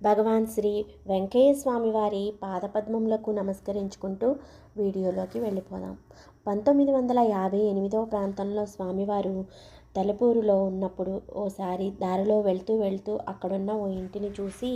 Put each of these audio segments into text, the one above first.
భగవాన్ శ్రీ వెంకయ్య స్వామి వారి పాదపద్మములకు నమస్కరించుకుంటూ వీడియోలోకి వెళ్ళిపోదాం. పంతొమ్మిది వందల యాభై ఎనిమిదవ ప్రాంతంలో స్వామివారు తలపూరులో ఉన్నప్పుడు ఓసారి దారిలో వెళ్తూ వెళ్తూ అక్కడున్న ఓ ఇంటిని చూసి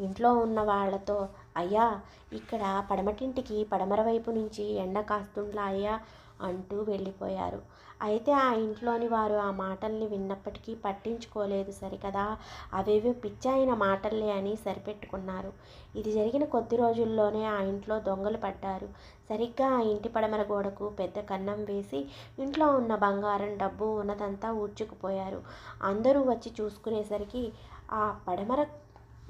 ఇంట్లో ఉన్న వాళ్ళతో అయ్యా ఇక్కడ పడమటింటికి పడమర వైపు నుంచి ఎండ కాస్తుండ్లా అయ్యా అంటూ వెళ్ళిపోయారు. అయితే ఆ ఇంట్లోని వారు ఆ మాటల్ని విన్నప్పటికీ పట్టించుకోలేదు సరికదా. అవేవో పిచ్చాయిన మాటల్లే అని సరిపెట్టుకున్నారు. ఇది జరిగిన కొద్ది రోజుల్లోనే ఆ ఇంట్లో దొంగలు పడ్డారు. సరిగ్గా ఆ ఇంటి పడమర గోడకు పెద్ద కన్నం వేసి ఇంట్లో ఉన్న బంగారం డబ్బు ఉన్నదంతా ఊడ్చుకుపోయారు. అందరూ వచ్చి చూసుకునేసరికి ఆ పడమర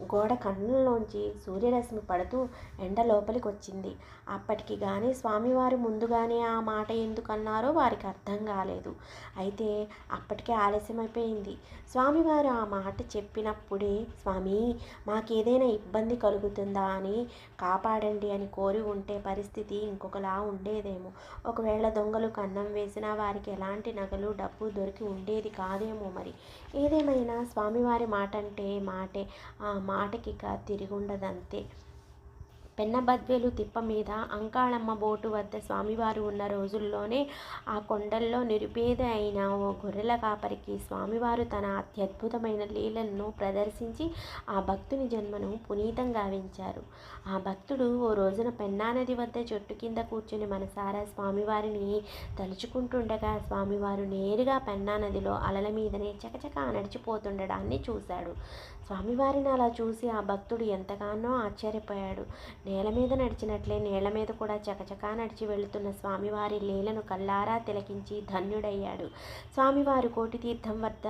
గోడ కన్నుల్లోంచి సూర్యరశ్మి పడుతూ ఎండ లోపలికి వచ్చింది అప్పటికి కానీ స్వామివారు ముందుగానే ఆ మాట ఎందుకు అన్నారో వారికి అర్థం కాలేదు. అయితే అప్పటికే ఆలస్యమైపోయింది. స్వామివారు ఆ మాట చెప్పినప్పుడే స్వామి మాకేదైనా ఇబ్బంది కలుగుతుందా అని కాపాడండి అని కోరి ఉంటే పరిస్థితి ఇంకొకలా ఉండేదేమో. ఒకవేళ దొంగలు కన్నం వేసినా వారికి ఎలాంటి నగలు డబ్బు దొరికి ఉండేది కాదేమో మరి. ఏదేమైనా స్వామివారి మాట అంటే మాటే. ఆ మాటకి ఇక తిరుగుండదంతే. పెన్నబద్వేలు తిప్ప మీద అంకాళమ్మ బోటు వద్ద స్వామివారు ఉన్న రోజుల్లోనే ఆ కొండల్లో నిరుపేద అయిన ఓ గొర్రెల కాపరికి స్వామివారు తన అత్యద్భుతమైన లీలలను ప్రదర్శించి ఆ భక్తుని జన్మను పునీతం గావించారు ఆ భక్తుడు ఓ రోజున పెన్నా నది వద్ద చెట్టు కింద కూర్చుని మనసారా స్వామివారిని తలుచుకుంటుండగా స్వామివారు నేరుగా పెన్నా నదిలో అలల మీదనే చకచక నడిచిపోతుండడాన్ని చూశాడు. స్వామివారిని అలా చూసి ఆ భక్తుడు ఎంతగానో ఆశ్చర్యపోయాడు. నేల మీద నడిచినట్లే నేల మీద కూడా చకచకా నడిచి వెళుతున్న స్వామివారి లీలను కల్లారా తిలకించి ధన్యుడయ్యాడు. స్వామివారు కోటి తీర్థం వద్ద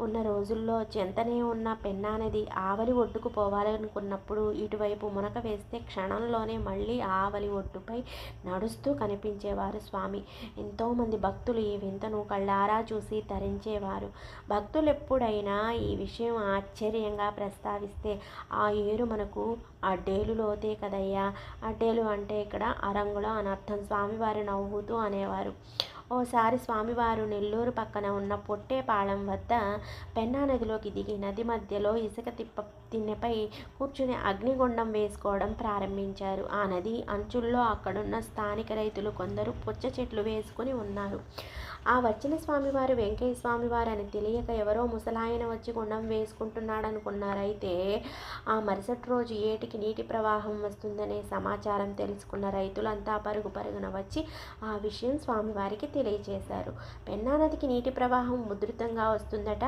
ఉన్న రోజుల్లో చెంతనే ఉన్న పెన్నానది ఆవలి ఒడ్డుకు పోవాలనుకున్నప్పుడు ఇటువైపు మునక వేస్తే క్షణంలోనే మళ్ళీ ఆవలి ఒడ్డుపై నడుస్తూ కనిపించేవారు స్వామి. ఎంతోమంది భక్తులు ఈ వింతను కళ్ళారా చూసి తరించేవారు. భక్తులు ఎప్పుడైనా ఈ విషయం ఆశ్చర్యంగా ప్రస్తావిస్తే ఆ ఏరు మనకు అడ్డేలు లోతే కదయ్యా. అడ్డేలు అంటే ఇక్కడ అరంగుళ అని అర్థం స్వామివారు నవ్వుతూ అనేవారు. ఓసారి స్వామివారు నెల్లూరు పక్కన ఉన్న పొట్టేపాళెం వద్ద పెన్నా నదిలోకి దిగి నది మధ్యలో ఇసుక తిప్ప తిన్నెపై కూర్చుని అగ్నిగుండం వేసుకోవడం ప్రారంభించారు. ఆ నది అంచుల్లో అక్కడున్న స్థానిక రైతులు కొందరు పుచ్చ చెట్లు వేసుకుని ఉన్నారు. ఆ వచ్చిన స్వామివారు వెంకయ్య స్వామివారు అని తెలియక ఎవరో ముసలాయన వచ్చి గుండం వేసుకుంటున్నాడనుకున్నారైతే ఆ మరుసటి రోజు ఏటికి నీటి ప్రవాహం వస్తుందనే సమాచారం తెలుసుకున్న రైతులంతా పరుగు పరుగున వచ్చి ఆ విషయం స్వామివారికి తెలియజేశారు పెన్నా నదికి నీటి ప్రవాహం ఉధృతంగా వస్తుందట.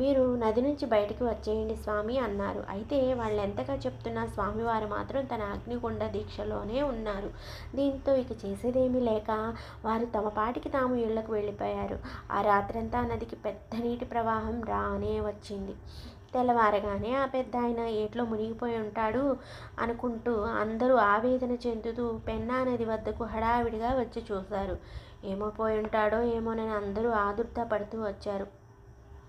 మీరు నది నుంచి బయటికి వచ్చేయండి స్వామి అన్నారు. అయితే వాళ్ళు ఎంతగా చెప్తున్నా స్వామివారు మాత్రం తన అగ్నిగుండ దీక్షలోనే ఉన్నారు. దీంతో ఇక చేసేదేమీ లేక వారు తమ పాటికి తాము ఇళ్ళకు వెళ్ళిపోయారు. ఆ రాత్రంతా నదికి పెద్ద నీటి ప్రవాహం రానే వచ్చింది. తెల్లవారగానే ఆ పెద్ద ఆయన ఏట్లో మునిగిపోయి ఉంటాడు అనుకుంటూ అందరూ ఆవేదన చెందుతూ పెన్నా నది వద్దకు హడావిడిగా వచ్చి చూశారు ఏమో పోయి ఉంటాడో ఏమోనని అందరూ ఆదుర్త పడుతూ వచ్చారు.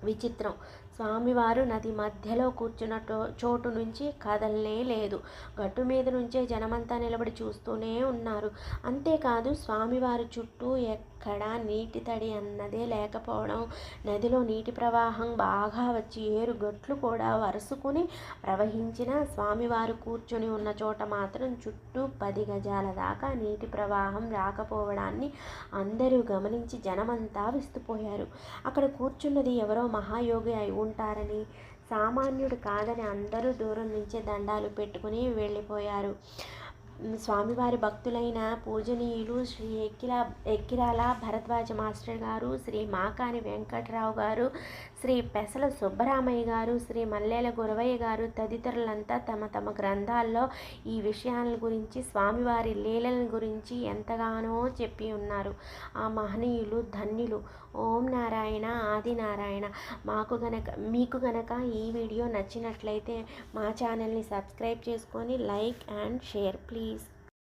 విచిత్రం. స్వామివారు నది మధ్యలో కూర్చున్న చోటు నుంచి కదలనే లేదు. గట్టు మీద నుంచే జనమంతా నిలబడి చూస్తూనే ఉన్నారు. అంతేకాదు స్వామివారి చుట్టూ ఎక్కడా నీటి తడి అన్నదే లేకపోవడం నదిలో నీటి ప్రవాహం బాగా వచ్చి ఏరు గట్లు కూడా వరుసుకుని ప్రవహించిన స్వామివారు కూర్చుని ఉన్న చోట మాత్రం చుట్టూ పది గజాల దాకా నీటి ప్రవాహం రాకపోవడాన్ని అందరూ గమనించి జనమంతా విస్తుపోయారు. అక్కడ కూర్చున్నది ఎవరో మహాయోగి అయి ఉంటారని సామాన్యుడు కాదని అందరూ దూరం నుంచే దండాలు పెట్టుకుని వెళ్ళిపోయారు. స్వామివారి భక్తులైన పూజనీయులు శ్రీ ఎక్కిల ఎక్కిరాల భరద్వాజ మాస్టర్ గారు శ్రీ మాకాని వెంకట్రావు గారు శ్రీ పెసల సుబ్బరామయ్య గారు శ్రీ మల్లేల గురవయ్య గారు తదితరులంతా తమ తమ గ్రంథాల్లో ఈ విషయాల గురించి స్వామివారి లీలల గురించి ఎంతగానో చెప్పి ఉన్నారు. ఆ మహనీయులు ధన్యులు. ఓం నారాయణ ఆది నారాయణ. మాకు గనక మీకు గనక ఈ వీడియో నచ్చినట్లయితే మా ఛానల్ని సబ్స్క్రైబ్ చేసుకొని like and share please. peace.